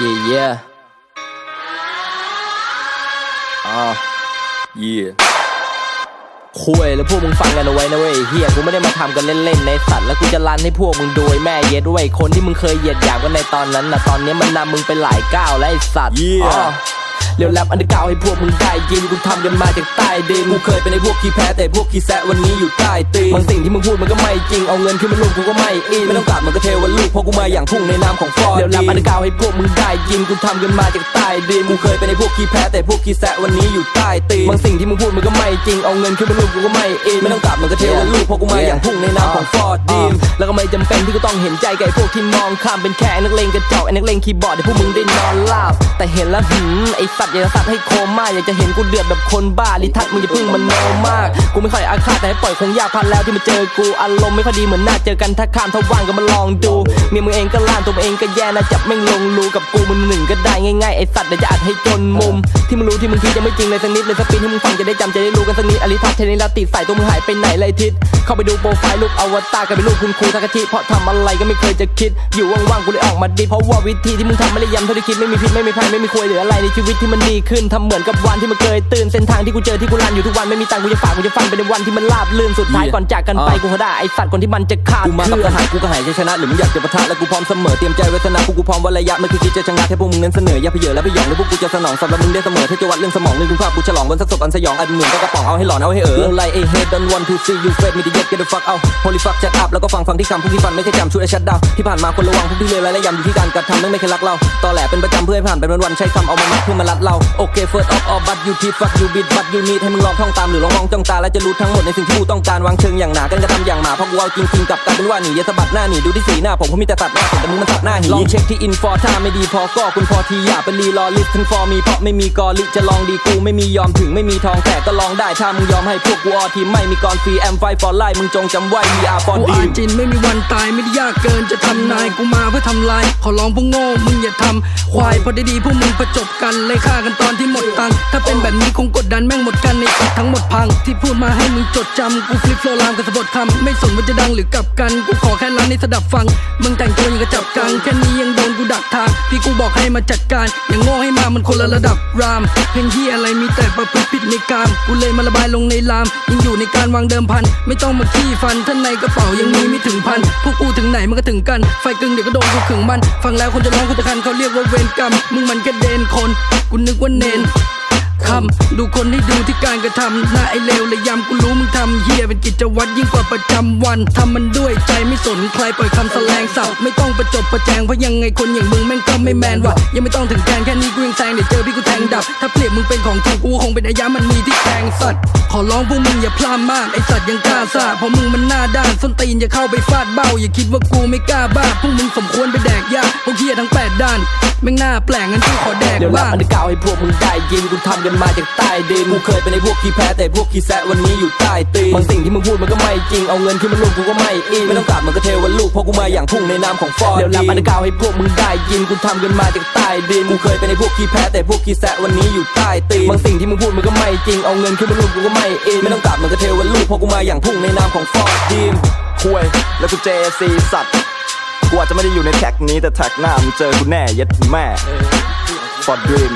Yeah yeah อ่า yeah คุยแล้วพวกมึงฟังกันเอาไว้นะเว้ยเฮียกูไม่ได้มาทำกันเล่นๆในสัตว์แล้วกูจะรันให้พวกมึงโดยแม่เย็ดเว้ยคนที่มึงเคยเหยียดหยามกันในตอนนั้นนะตอนนี้มันนำมึงไปหลายก้าวแล้วไอ้สัตว์ Yeah อ้ อเร็วแรปอันเดอร์กราวด์ให้พวกมึงได้ยินกูทำกันมาจากใต้ดินกูเคยเป็นไอ้พวกขี้แพ้แต่พวกขี้แซะวันนี้อยู่ใต้ตีนบางสิ่งที่มึงพูดมันก็ไม่จริงเอาเงินขึ้นมาลงกูก็ไม่อินไม่ต้องกลับมันก็เทวันลูกเพราะกูมาอย่างพุ่งในนามของฟอร์ดเร็วแรปอันเดอร์กราวด์ให้พวกมึงได้ยินกูทำกันมาจากใต้ดินกูเคยเป็นไอ้พวกขี้แพ้แต่พวกขี้แซะวันนี้อยู่ใต้ตีนบางสิ่งที่มึงพูดมันก็ไม่จริงเอาเงินขึ้นมาลงกูก็ไม่อินไม่ต้องกลับมันก็เทวันลูกเพราะกูมาอย่างพุ่งในนามของฟอร์ดดีม แล้วก็ไม่จำเป็นที่กูต้องเห็นใจกับไอ้พวกที่มองข้ามเป็นแค่นักเลงกระจอกไอ้นักเลงคีย์บอร์ดให้พวกมึงได้นอนลับแต่เห็นแล้วหืมไอ้สัตว์อยากจะสัตว์ให้โคม่าอยากจะเห็นกูเดือดแบบคนบ้าลิทัศมึงอย่าพึ่งมันโนมาก กูไม่ค่อยอาฆาตแต่ให้ปล่อยคงยากพันแล้วที่มาเจอกูอารมณ์ไม่ค่อยดีเหมือนหน้าเจอกันถ้าข้ามถ้าว่างก็มาลองดูเมียมึงเองก็ล้านตัวเองก็แย่นะจับแม่งลงรูกับกูมึงหนึ่งก็ได้ง่ายๆไอ้สัตว์เดี๋ยวจะอัดให้จนมุม ที่มึงรู้ที่มึงคิดจะไม่จริงเลยสักนิดเลยสปินให้มึงฟังจะได้จำจะได้รู้กันสักนิดอลิทัศเทนิลาติดใส่ตัวมึงหายไปไหนเลยทิศเข้าไปดูโปรไฟล์รูปอวตารกันเป็นรูปคุณครูทักทิเพราะทำอะไรก็ไม่เคยจะคิด อยู่ว่างๆกูเลยออกมาดิเพราะว่าวิธีที่มึงทำไม่ได้ย้ำเท่าที่คิดไม่มีพิษไม่มีภัยไม่มีควยหรืออะไรในชีวิตที่มันดีขึ้นทำเหมือนกับวันที่มันเคยตื่นเส้นทางที่กูเจอที่กูรันอยู่ทุกวันไม่มีตังค์กูจะฝากกูจะฟังไปในวันที่มันราบลื่นสุดท้ายก่อนจากกันไปกูเขาได้ไอสัตว์คนที่มันจะขาดกูมากับกระหายกูกระหายชัยชนะหรือมึงอยากจะปะทะและกูพร้อมเสมอเตรียมใจไว้ชนะพวกกูพร้อมว่าระยะไม่เคยคิดจะชะงักให้พวกมึงนั้นเสนออย่าไปเหยอะและไปหยองแล้วพวกกูจะสนองสำหรับมึงได้เสมอถ้าจะวัดเรื่องสมองเรื่องคุณภาพกูฉลองบนสักศพอันสยองอันเหมือนก็กระป๋องเอาให้หลอนเอาให้เออไล่ไอ้ head don't want to see you fade me the yet get the fuck out holy fuck shut up แล้วก็ฟังฟังที่คำพวกที่ฟันไม่ใช่จำช่วยชัดดาวที่ผ่านมาคนระวังพวกที่เลวร้ายและยำอยู่ที่การกระทำนั่ไม่เคยรักเราตอแหลเป็นประจำเพื่อให้ผ่านเป็นวันๆใช้คำเอามามัดเพื่อมาลัดเราโอเค first of all but you teeth fuck you beat but you need ให้มึงลองท่องตามหรือลองมองจ้องตาแล้วจะรู้ทั้งหมดในสิ่งที่กูต้องการวางเชิงอย่างหนากันกระทำอย่างหมาเพราะกูเอาจริงๆกับกลายเป็นว่าหนีอย่าสะบัดหน้าหนีดูที่สีหน้าผมเขามีแต่ตัดหน้าแต่มึงมันตัดหน้าหนีลองเช็คที่อินฟอร์ถ้าไม่ดีพอก็คุณพอทีอย่าไปรีรอลิสต์ฟอร์มีเพราะไม่มีกอลิจะลองดีกูไม่มียอมถึงไม่มีทองแต่ก็ลองได้ถ้ามึงยอมให้พวกกูออทีไม่มีกรฟรีแอมไฟฟอร์ไลมึงจงจำไว้มีอาฟอร์กูดีอาจินไม่มีวันตายไม่ได้ยากเกินจะทำนายกูมาเพื่อทำลาย ขอร้องพวกโง่มึงอย่าทำควายพอได้ดีพวกมึงประจบกันเลยฆ่ากันตอนที่หมดตังถ้าเป็นแบบนี้คงกดดันแม่งหมดกันในสัตว์ทั้งหมดพัง ที่พูดมาให้มึงจดจำกูฟลิปโฟลามกับสะบดคำไม่สนว่าจะดังหรือกลับกันกูขอแค่ร้านให้สดับฟังมึงแต่งตัวอย่างกระจับกังแค่นี้ยังโดนกูดักทางที่กูบอกให้มาจัดการอย่างโง่ให้มามันคนละระดับรามเพลงที่อะไรมีแต่ประพฤติผิดในกามกูเลยมาระบายลงในลามยังอยู่ในการวางเดิมพันไม่ต้องมาขี้ฟันท่านในกระเป๋ายังมีไม่ถึงพัน พวกกูถึงไหนมันก็ถึงกัน ไฟกึ่งเดี๋ยวก็โดนกูขึงมัน ฟังแล้วคนจะร้องคนจะคันเขาเรียกว่าเวรกรรม มึงมันแค่เดนคน กูนึกว่าเนนคำดูคนให้ดูที่การกระทำหน้าไอเลวและยำกูรู้มึงทำเฮียเป็นกิจวัตรยิ่งกว่าประจำวันทำมันด้วยใจไม่สนใครปล่อยคำแสลงสับไม่ต้องประจบประแจงเพราะยังไงคนอย่างมึงแม่งก็ไม่แมนวะยังไม่ต้องถึงแทงแค่นี้กูยังแซงเดี๋ยวเจอ พี่กูแทงดับ ถ้าเปรียบมึงเป็นของจริงกูคงเป็นอายะมันมีที่แทงสัตว์ ขอร้องพวกมึงอย่าพลาดมากไอสัตว์ยังกล้าซ่าเพราะมึงมันหน้าด้านส้นตีนอย่าเข้าไปฟาดเบ้า อย่าคิดว่ากูไม่กล้าบ้าพวกมึงสมควรไปแดกยาพวกเฮียทั้งแปดด้านแม่งหน้าแปลงงั้นกูขอแดกเดี๋ยวแรปบ้าง อันเดอร์กราวด์ให้พวกมึงได้ยินกูทำกันมาจากใต้ดินกูเคยเป็นไอ้พวกขี้แพ้แต่พวกขี้แซะวันนี้อยู่ใต้ตีนบางสิ่งที่มึงพูดมันก็ไม่จริงเอาเงินขึ้นมาลงกูก็ไม่อินไม่ต้องกลับมันก็เทวันลูกเพราะกูมาอย่างพุ่งในนามของฟอร์ดเดี๋ยวแรปอันเดอร์กราวด์ให้พวกมึงได้ยินกูทำกันมาจากใต้ดินกูเคยเป็นไอ้พวกขี้แพ้แต่พวกขี้แซะวันันนี้อยู่ใต้ตีบางสิ่งที่มึงพูดมันก็ไม่จริง เอาเงินขึ้นมาลูกูก็ไม่อินไม่ต้องกลับมันก็เทวันลูกเพราะกูมาอย่างพุ่งในนามของฟอร์ดีมคุยแล้วกูเจซีสัตว์กูอาจจะไม่ได้อยู่ในแท็กนี้แต่แท็กหน้ามึงเจอกูแน่ยัดแม่ for dream